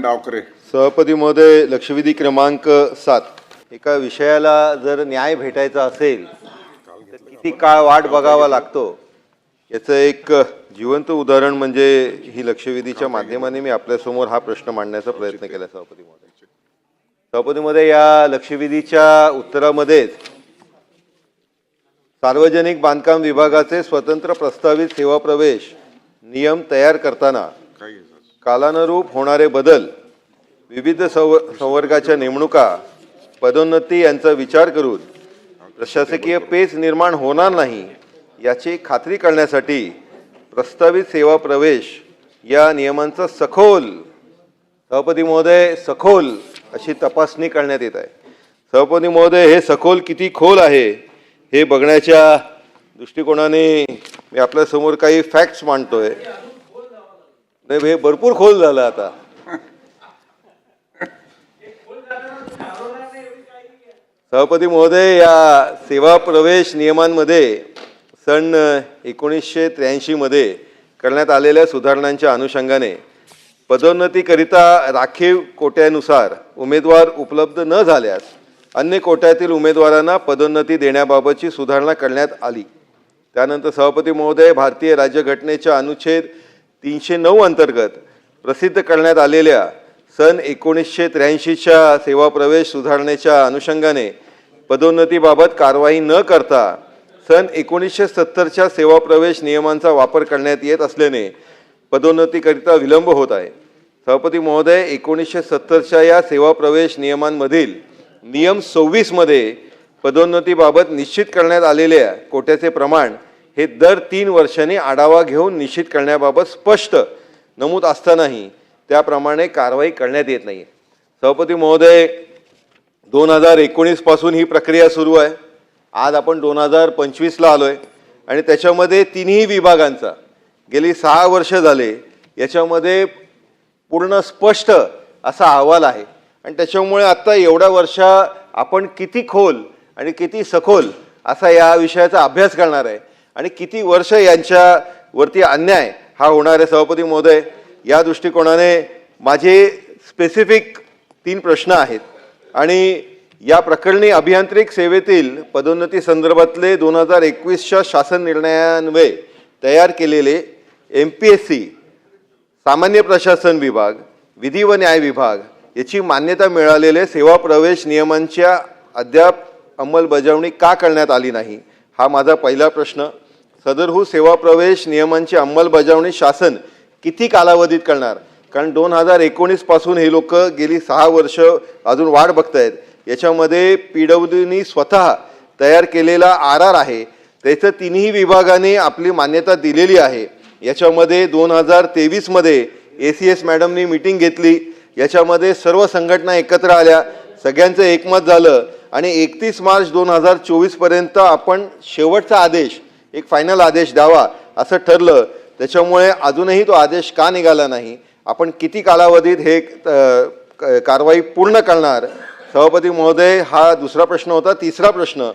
डावकरे सभापती महोदय लक्षवेधी क्रमांक सात. एका विषयाला जर न्याय भेटायचा असेल तर किती काळ वाट बघावा लागतो? याचं एक जिवंत उदाहरण म्हणजे ही लक्षवेधीच्या माध्यमाने मी आपल्यासमोर हा प्रश्न मांडण्याचा प्रयत्न केला सभापती महोदय सभापती महोदय या लक्षवेधीच्या उत्तरामध्येच सार्वजनिक बांधकाम विभागाचे स्वतंत्र प्रस्तावित सेवा प्रवेश नियम तयार करताना कालानुरूप होणारे बदल विविध संव संवर्गाच्या नेमणुका पदोन्नती यांचा विचार करून प्रशासकीय पेच निर्माण होणार नाही याची खात्री करण्यासाठी प्रस्तावित सेवा प्रवेश या नियमांचा सखोल सभापती महोदय सखोल अशी तपासणी करण्यात येत आहे. सभापती महोदय हे सखोल किती खोल आहे हे बघण्याच्या दृष्टिकोनाने मी आपल्यासमोर काही फॅक्ट्स आहे हे भरपूर खोल झालं आता. सभापती महोदय या सेवा प्रवेश नियमांमध्ये सन एकोणीसशे त्र्याऐंशीमध्ये करण्यात आलेल्या सुधारणांच्या अनुषंगाने पदोन्नतीकरिता राखीव कोट्यानुसार उमेदवार उपलब्ध न झाल्यास अन्य कोट्यातील उमेदवारांना पदोन्नती देण्याबाबतची सुधारणा करण्यात आली. त्यानंतर सभापती महोदय भारतीय राज्यघटनेच्या अनुच्छेद तीनशे नऊ अंतर्गत प्रसिद्ध करण्यात आलेल्या सन एकोणीसशे त्र्याऐंशीच्या सेवा प्रवेश सुधारणेच्या अनुषंगाने पदोन्नतीबाबत कारवाई न करता सन एकोणीसशे सत्तरच्या सेवा प्रवेश नियमांचा वापर करण्यात येत असल्याने पदोन्नतीकरिता विलंब होत आहे. सभापती महोदय एकोणीसशे सत्तरच्या या सेवा प्रवेश नियमांमधील नियम सव्वीसमध्ये पदोन्नतीबाबत निश्चित करण्यात आलेल्या कोट्याचे प्रमाण हे दर तीन वर्षांनी आढावा घेऊन निश्चित करण्याबाबत स्पष्ट नमूद असतानाही त्याप्रमाणे कारवाई करण्यात येत नाही सभापती महोदय दोन हजार एकोणीसपासून ही प्रक्रिया सुरू आहे. आज आपण दोन हजार पंचवीसला आलो आहे आणि त्याच्यामध्ये तिन्ही विभागांचा गेली सहा वर्ष झाले याच्यामध्ये पूर्ण स्पष्ट असा अहवाल आहे. आणि त्याच्यामुळे आत्ता एवढ्या वर्षा आपण किती खोल आणि किती सखोल असा या विषयाचा अभ्यास करणार आहे. आणि किती वर्ष यांच्यावरती अन्याय हा होणार आहे? सभापती महोदय या दृष्टिकोनाने माझे स्पेसिफिक तीन प्रश्न आहेत. आणि या प्रकरणी अभियांत्रिक सेवेतील पदोन्नती संदर्भातले दोन हजार एकवीसच्या शासन निर्णयान्वये तयार केलेले एम पी एस सी सामान्य प्रशासन विभाग विधी व न्याय विभाग याची मान्यता मिळालेले सेवा प्रवेश नियमांच्या अद्याप अंमलबजावणी का करण्यात आली नाही? हा माझा पहिला प्रश्न. सदरहू सेवा प्रवेश नियमांची अंमलबजावणी शासन किती कालावधीत करणार? कारण दोन हजार एकोणीसपासून हे लोक गेली सहा वर्ष अजून वाढ बघतायत. याच्यामध्ये पी डब्ल्यूनी स्वतः तयार केलेला आर आर आहे. त्याचं तिन्ही विभागाने आपली मान्यता दिलेली आहे. याच्यामध्ये दोन हजार तेवीसमध्ये ए सी एस मॅडमनी मिटिंग घेतली. याच्यामध्ये सर्व संघटना एकत्र आल्या. सगळ्यांचं एकमत झालं. आणि एकतीस मार्च दोन हजार चोवीसपर्यंत आपण शेवटचा आदेश एक फायनल आदेश द्यावा असं ठरलं. त्याच्यामुळे अजूनही तो आदेश का निघाला नाही? आपण किती कालावधीत हे कारवाई पूर्ण करणार? सभापती महोदय हा दुसरा प्रश्न होता. तिसरा प्रश्न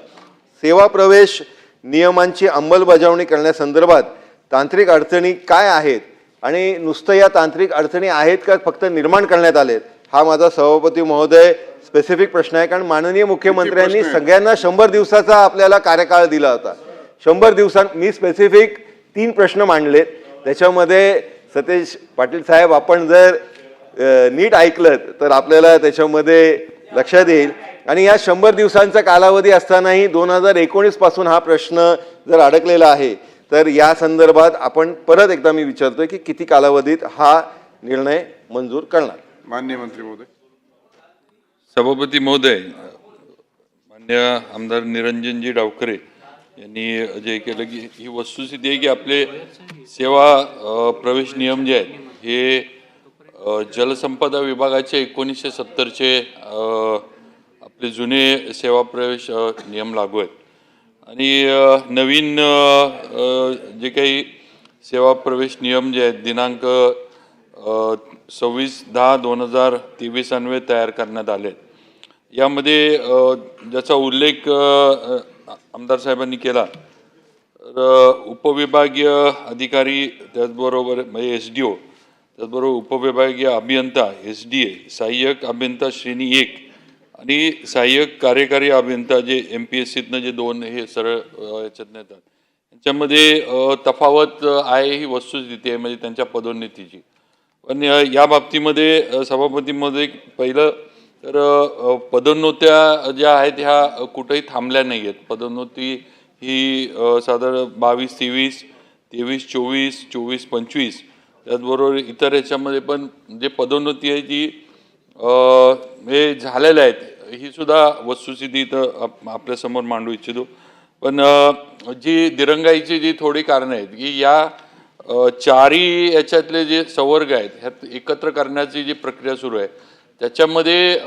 सेवा प्रवेश नियमांची अंमलबजावणी करण्यासंदर्भात तांत्रिक अडचणी काय आहेत? आणि नुसतं या तांत्रिक अडचणी आहेत का फक्त निर्माण करण्यात आलेत? हा माझा सभापती महोदय स्पेसिफिक प्रश्न आहे. कारण माननीय मुख्यमंत्र्यांनी? सगळ्यांना शंभर दिवसाचा आपल्याला कार्यकाळ दिला होता. शंभर दिवसां मी स्पेसिफिक तीन प्रश्न मांडलेत. त्याच्यामध्ये सतेज पाटील साहेब आपण जर नीट ऐकलं तर आपल्याला त्याच्यामध्ये लक्षात येईल. आणि या शंभर दिवसांचा कालावधी असतानाही दोन हजार एकोणीसपासून हा प्रश्न जर अडकलेला आहे तर या संदर्भात आपण परत एकदा मी विचारतोय की किती कालावधीत हा निर्णय मंजूर करणार? मान्य मंत्री महोदय. सभापती महोदय मान्य आमदार निरंजनजी डावखरे यांनी जे केलं की ही वस्तुस्थिती आहे की आपले सेवा प्रवेश नियम जे आहेत हे जलसंपदा विभागाचे एकोणीसशे सत्तरचे आपले जुने सेवा प्रवेश नियम लागू आहेत आणि नवीन जे काही सेवा प्रवेश नियम जे आहेत दिनांक सव्वीस दहा दोन हजार तेवीस अन्वये तयार करण्यात आले आहेत. यामध्ये ज्याचा उल्लेख आमदार साहेबांनी केला. तर उपविभागीय अधिकारी त्याचबरोबर म्हणजे एस डी ओ त्याचबरोबर उपविभागीय अभियंता एस डी ए सहाय्यक अभियंता श्रेणी एक आणि सहाय्यक कार्यकारी अभियंता जे एम पी एस सीतनं जे दोन हे सरळ याच्यातनं याच्यात येतात. यांच्यामध्ये तफावत आहे ही वस्तुस्थिती आहे म्हणजे त्यांच्या पदोन्नतीची. पण या बाबतीमध्ये सभापतीमध्ये पहिलं तर पदोन्नत्या ज्या आहेत ह्या कुठेही थांबल्या नाही आहेत पदोन्नती ही साधारण बावीस तेवीस तेवीस चोवीस चोवीस पंचवीस त्याचबरोबर इतर याच्यामध्ये पण जे पदोन्नती आहे ती हे झालेल्या आहेत. ही सुद्धा वस्तुस्थिती इथं आप- आपल्यासमोर मांडू इच्छितो. पण जी दिरंगाईची जी थोडी कारणं आहेत की या चारी याच्यातले जे संवर्ग आहेत ह्यात एकत्र करण्याची जी प्रक्रिया सुरू आहे त्याच्यामध्ये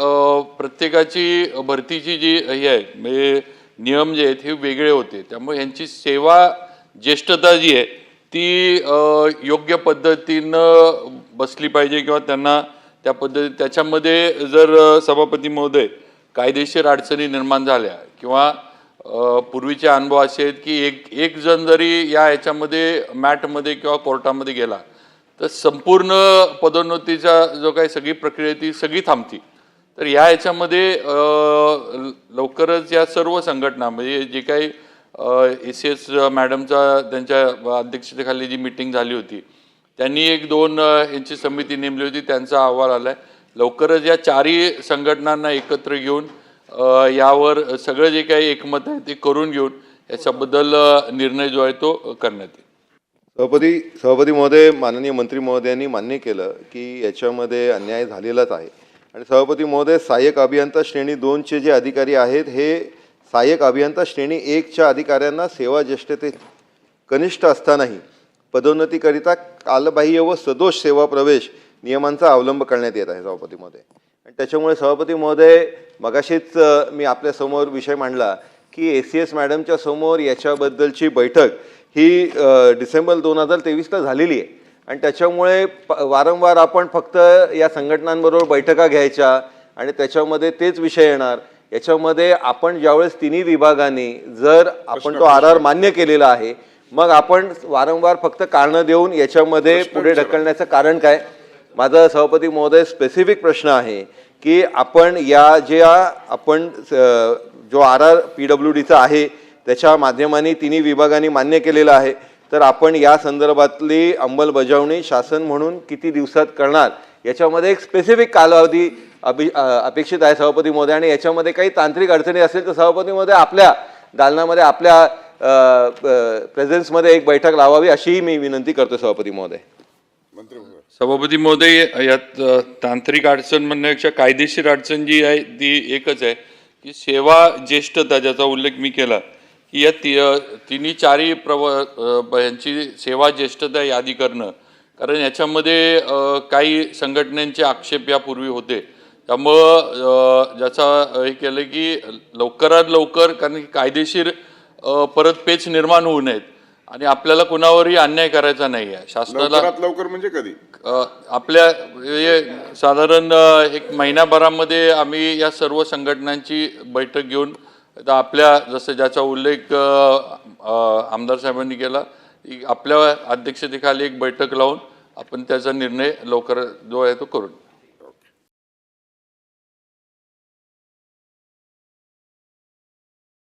प्रत्येकाची भरतीची जी हे आहे म्हणजे नियम जे आहेत हे वेगळे होते. त्यामुळे यांची सेवा ज्येष्ठता जी आहे ती योग्य पद्धतीनं बसली पाहिजे किंवा त्यांना त्या पद्धती त्याच्यामध्ये जर सभापती महोदय कायदेशीर अडचणी निर्माण झाल्या किंवा पूर्वीचे अनुभव असे आहेत की एक एक जण जरी या ह्याच्यामध्ये मॅटमध्ये किंवा कोर्टामध्ये गेला तर संपूर्ण पदोन्नतीचा जो काही सगळी प्रक्रिया ती सगळी थांबती. तर या याच्यामध्ये लवकरच या सर्व संघटना म्हणजे जे काही ए सी एस मॅडमचा त्यांच्या अध्यक्षतेखाली जी मिटिंग झाली होती त्यांनी एक दोन यांची समिती नेमली होती त्यांचा अहवाल आलाय. लवकरच या चारही संघटनांना एकत्र घेऊन यावर सगळं जे काही एकमत आहे ते करून घेऊन याच्याबद्दल निर्णय जो आहे तो करण्यात येईल. सभापती सभापती महोदय माननीय मंत्री महोदयांनी मान्य केलं की याच्यामध्ये अन्याय झालेलाच आहे. आणि सभापती महोदय सहाय्यक अभियंता श्रेणी दोनचे जे अधिकारी आहेत हे सहाय्यक अभियंता श्रेणी एकच्या अधिकाऱ्यांना सेवा ज्येष्ठते कनिष्ठ असतानाही पदोन्नतीकरिता कालबाह्य व सदोष सेवा प्रवेश नियमांचा अवलंब करण्यात येत आहे सभापती महोदय. आणि त्याच्यामुळे सभापती महोदय मगाशीच मी आपल्यासमोर विषय मांडला की ए सी एस मॅडमच्या समोर याच्याबद्दलची बैठक ही डिसेंबर दोन हजार तेवीसला झालेली आहे. आणि त्याच्यामुळे प- वारंवार आपण फक्त या संघटनांबरोबर बैठका घ्यायच्या आणि त्याच्यामध्ये तेच विषय येणार. याच्यामध्ये आपण ज्यावेळेस तिन्ही विभागांनी जर आपण तो आर आर मान्य केलेला आहे मग आपण वारंवार फक्त कारणं देऊन याच्यामध्ये पुढे ढकलण्याचं कारण काय? माझा सभापती महोदय स्पेसिफिक प्रश्न आहे की आपण या ज्या आपण जो आर आर पी डब्ल्यू डीचा आहे त्याच्या माध्यमाने तिन्ही विभागांनी मान्य केलेलं आहे. तर आपण या संदर्भातली अंमलबजावणी शासन म्हणून किती दिवसात करणार याच्यामध्ये एक स्पेसिफिक कालावधी अभि अपेक्षित आहे सभापती महोदय. आणि याच्यामध्ये काही तांत्रिक अडचणी असेल तर सभापती महोदय आपल्या दालनामध्ये आपल्या प्रेझेन्समध्ये एक बैठक लावावी अशीही मी विनंती करतो सभापती महोदय. सभापती महोदय यात तांत्रिक अडचण म्हणण्यापेक्षा कायदेशीर अडचण जी आहे ती एकच आहे की सेवा ज्येष्ठता ज्याचा उल्लेख मी केला या ति तिन्ही चारही प्रव यांची सेवा ज्येष्ठता यादी करणं. कारण याच्यामध्ये काही संघटनांचे आक्षेप यापूर्वी होते. त्यामुळं ज्याचा हे केलं की लवकरात लवकर कारण की कायदेशीर परत पेच निर्माण होऊ नयेत. आणि आपल्याला कुणावरही अन्याय करायचा नाही आहे शासनाला लवकर म्हणजे कधी? आपल्या साधारण एक महिन्याभरामध्ये आम्ही या सर्व संघटनांची बैठक घेऊन आता आपल्या जसं ज्याचा उल्लेख आमदार साहेबांनी केला आपल्या अध्यक्षतेखाली एक बैठक लावून आपण त्याचा निर्णय लवकर जो आहे तो करून